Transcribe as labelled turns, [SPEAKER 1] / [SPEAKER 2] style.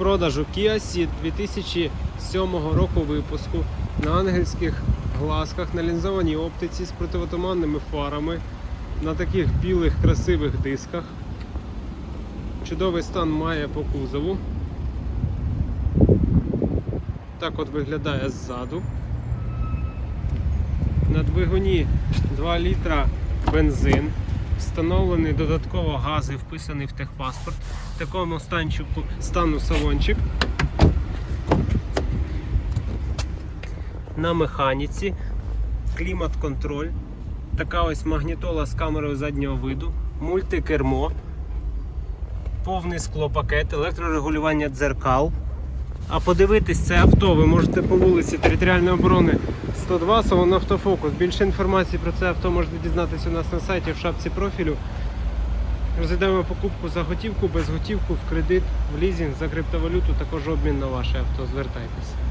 [SPEAKER 1] продажу Kia Ceed 2007 року випуску на ангельських глазках, на лінзованій оптиці з противотуманними фарами, на таких білих красивих дисках. Чудовий стан має по кузову. Так от виглядає ззаду. На двигуні 2 літра бензин. Встановлений додатково газ і вписаний в техпаспорт. В такому станчику стану салончик. На механіці, клімат-контроль, така ось магнітола з камерою заднього виду, мультикермо, повний склопакет, електрорегулювання дзеркал. А подивитись це авто ви можете по вулиці Територіальної оборони 102, салон автофокус. Більше інформації про це авто можете дізнатися у нас на сайті в шапці профілю. Розглядаємо покупку за готівку, без готівку, в кредит, в лізінг, за криптовалюту, також обмін на ваше авто. Звертайтеся.